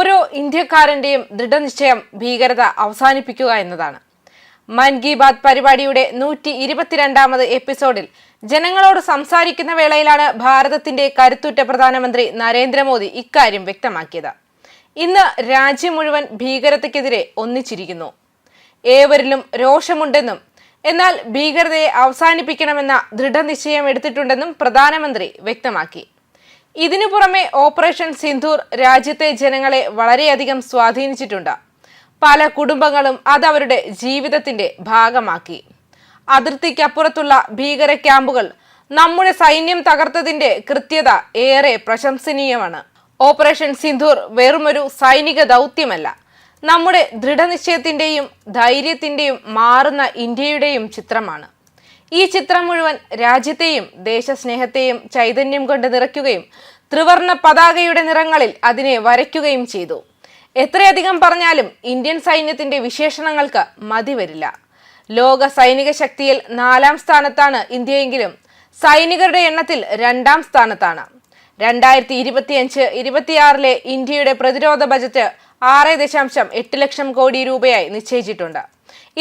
ഓരോ ഇന്ത്യക്കാരന്റെയും ദൃഢനിശ്ചയം ഭീകരത അവസാനിപ്പിക്കുക എന്നതാണ്. മൻ കി ബാത് പരിപാടിയുടെ നൂറ്റി ഇരുപത്തിരണ്ടാമത് എപ്പിസോഡിൽ ജനങ്ങളോട് സംസാരിക്കുന്ന വേളയിലാണ് ഭാരതത്തിന്റെ കരുത്തുറ്റ പ്രധാനമന്ത്രി നരേന്ദ്രമോദി ഇക്കാര്യം വ്യക്തമാക്കിയത്. ഇന്ന് രാജ്യം മുഴുവൻ ഭീകരതയ്ക്കെതിരെ ഒന്നിച്ചിരിക്കുന്നു. ഏവരിലും രോഷമുണ്ടെന്നും എന്നാൽ ഭീകരതയെ അവസാനിപ്പിക്കണമെന്ന ദൃഢനിശ്ചയം എടുത്തിട്ടുണ്ടെന്നും പ്രധാനമന്ത്രി വ്യക്തമാക്കി. ഇതിനു പുറമെ ഓപ്പറേഷൻ സിന്ധൂർ രാജ്യത്തെ ജനങ്ങളെ വളരെയധികം സ്വാധീനിച്ചിട്ടുണ്ട്. പല കുടുംബങ്ങളും അത് അവരുടെ ജീവിതത്തിന്റെ ഭാഗമാക്കി. അതിർത്തിക്കപ്പുറത്തുള്ള ഭീകര ക്യാമ്പുകൾ നമ്മുടെ സൈന്യം തകർത്തതിന്റെ കൃത്യത ഏറെ പ്രശംസനീയമാണ്. ഓപ്പറേഷൻ സിന്ധൂർ വെറുമൊരു സൈനിക ദൗത്യമല്ല. നമ്മുടെ ദൃഢനിശ്ചയത്തിന്റെയും ധൈര്യത്തിന്റെയും മാറുന്ന ഇന്ത്യയുടെയും ചിത്രമാണ്. ഈ ചിത്രം മുഴുവൻ രാജ്യത്തെയും ദേശസ്നേഹത്തെയും ചൈതന്യം കൊണ്ട് നിറയ്ക്കുകയും ത്രിവർണ പതാകയുടെ നിറങ്ങളിൽ അതിനെ വരയ്ക്കുകയും ചെയ്തു. എത്രയധികം പറഞ്ഞാലും ഇന്ത്യൻ സൈന്യത്തിന്റെ വിശേഷണങ്ങൾക്ക് മതിവരില്ല ലോക സൈനിക ശക്തിയിൽ നാലാം സ്ഥാനത്താണ് ഇന്ത്യയെങ്കിലും സൈനികരുടെ എണ്ണത്തിൽ രണ്ടാം സ്ഥാനത്താണ്. രണ്ടായിരത്തി ഇരുപത്തിയഞ്ച് ഇരുപത്തിയാറിലെ ഇന്ത്യയുടെ പ്രതിരോധ ബജറ്റ് ആറ് ദശാംശം എട്ട് ലക്ഷം കോടി രൂപയായി നിശ്ചയിച്ചിട്ടുണ്ട്.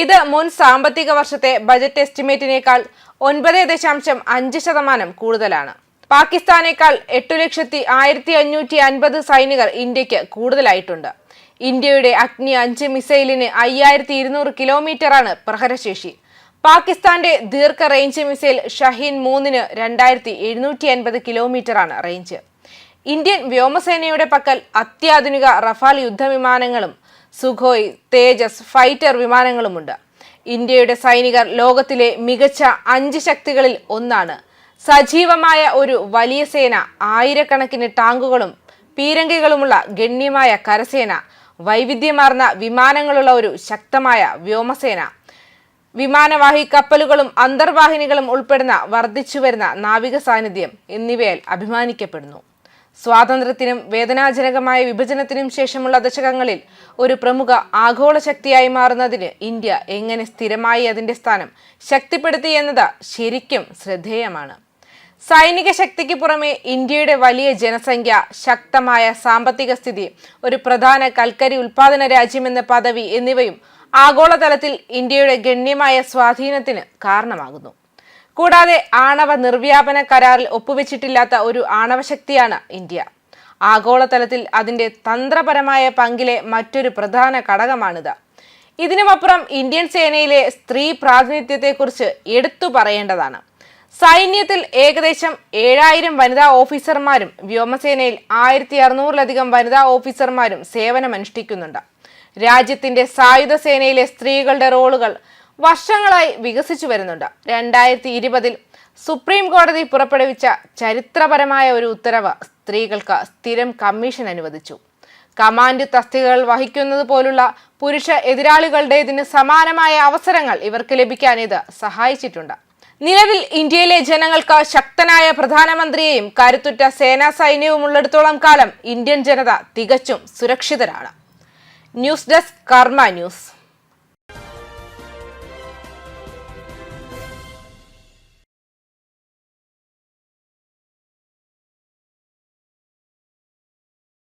ഇത് മുൻ സാമ്പത്തിക വർഷത്തെ ബജറ്റ് എസ്റ്റിമേറ്റിനേക്കാൾ ഒൻപത് ദശാംശം അഞ്ച് ശതമാനം കൂടുതലാണ്. പാകിസ്ഥാനേക്കാൾ എട്ടു ലക്ഷത്തി ആയിരത്തി അഞ്ഞൂറ്റി അൻപത് സൈനികർ ഇന്ത്യയ്ക്ക് കൂടുതലായിട്ടുണ്ട്. ഇന്ത്യയുടെ അഗ്നി അഞ്ച് മിസൈലിന് അയ്യായിരത്തി ഇരുന്നൂറ് കിലോമീറ്ററാണ് പ്രഹരശേഷി. പാകിസ്ഥാന്റെ ദീർഘ റേഞ്ച് മിസൈൽ ഷഹീൻ മൂന്നിന് രണ്ടായിരത്തി എഴുന്നൂറ്റി അൻപത് കിലോമീറ്ററാണ് റേഞ്ച് ഇന്ത്യൻ വ്യോമസേനയുടെ പക്കൽ അത്യാധുനിക റഫാൽ യുദ്ധവിമാനങ്ങളും സുഖോയ് തേജസ് ഫൈറ്റർ വിമാനങ്ങളുമുണ്ട്. ഇന്ത്യയുടെ സൈനികർ ലോകത്തിലെ മികച്ച അഞ്ച് ശക്തികളിൽ ഒന്നാണ്. സജീവമായ ഒരു വലിയ സേന ആയിരക്കണക്കിന് ടാങ്കുകളും പീരങ്കികളുമുള്ള ഗണ്യമായ കരസേന വൈവിധ്യമാർന്ന വിമാനങ്ങളുള്ള ഒരു ശക്തമായ വ്യോമസേന. വിമാനവാഹി കപ്പലുകളും അന്തർവാഹിനികളും ഉൾപ്പെടുന്ന വർദ്ധിച്ചുവരുന്ന നാവിക സാന്നിധ്യം എന്നിവയാൽ അഭിമാനിക്കപ്പെടുന്നു. സ്വാതന്ത്ര്യത്തിനും വേദനാജനകമായ വിഭജനത്തിനും ശേഷമുള്ള ദശകങ്ങളിൽ ഒരു പ്രമുഖ ആഗോള ശക്തിയായി മാറുന്നതിന് ഇന്ത്യ എങ്ങനെ സ്ഥിരമായി അതിന്റെ സ്ഥാനം ശക്തിപ്പെടുത്തി എന്നത് ശരിക്കും ശ്രദ്ധേയമാണ്. സൈനിക ശക്തിക്ക് പുറമെ ഇന്ത്യയുടെ വലിയ ജനസംഖ്യ ശക്തമായ സാമ്പത്തിക സ്ഥിതി ഒരു പ്രധാന കൽക്കരി ഉൽപാദന രാജ്യമെന്ന പദവി എന്നിവയും ആഗോളതലത്തിൽ ഇന്ത്യയുടെ ഗണ്യമായ സ്വാധീനത്തിന് കാരണമാകുന്നു. കൂടാതെ ആണവ നിർവ്യാപന കരാറിൽ ഒപ്പുവെച്ചിട്ടില്ലാത്ത ഒരു ആണവശക്തിയാണ് ഇന്ത്യ. ആഗോളതലത്തിൽ അതിന്റെ തന്ത്രപരമായ പങ്കിലെ മറ്റൊരു പ്രധാന ഘടകമാണിത്. ഇതിനുമപ്പുറം ഇന്ത്യൻ സേനയിലെ സ്ത്രീ പ്രാതിനിധ്യത്തെക്കുറിച്ച് എടുത്തു പറയേണ്ടതാണ്. സൈന്യത്തിൽ ഏകദേശം ഏഴായിരം വനിതാ ഓഫീസർമാരും വ്യോമസേനയിൽ ആയിരത്തി അറുന്നൂറിലധികം വനിതാ ഓഫീസർമാരും സേവനമനുഷ്ഠിക്കുന്നുണ്ട്. രാജ്യത്തിന്റെ സായുധ സേനയിലെ സ്ത്രീകളുടെ റോളുകൾ വർഷങ്ങളായി വികസിച്ചു വരുന്നുണ്ട്. രണ്ടായിരത്തി ഇരുപതിൽ സുപ്രീം കോടതി പുറപ്പെടുവിച്ച ചരിത്രപരമായ ഒരു ഉത്തരവ് സ്ത്രീകൾക്ക് സ്ഥിരം കമ്മീഷൻ അനുവദിച്ചു. കമാൻഡ് തസ്തികകൾ വഹിക്കുന്നത് പോലുള്ള പുരുഷ എതിരാളികളുടേതിന് സമാനമായ അവസരങ്ങൾ ഇവർക്ക് ലഭിക്കാൻ ഇത് സഹായിച്ചിട്ടുണ്ട്. നിലവിൽ ഇന്ത്യയിലെ ജനങ്ങൾക്ക് ശക്തനായ പ്രധാനമന്ത്രിയെയും കരുത്തുറ്റ സേനാ സൈന്യവും ഉള്ളിടത്തോളം കാലം ഇന്ത്യൻ ജനത തികച്ചും സുരക്ഷിതരാണ്. News desk Karma news.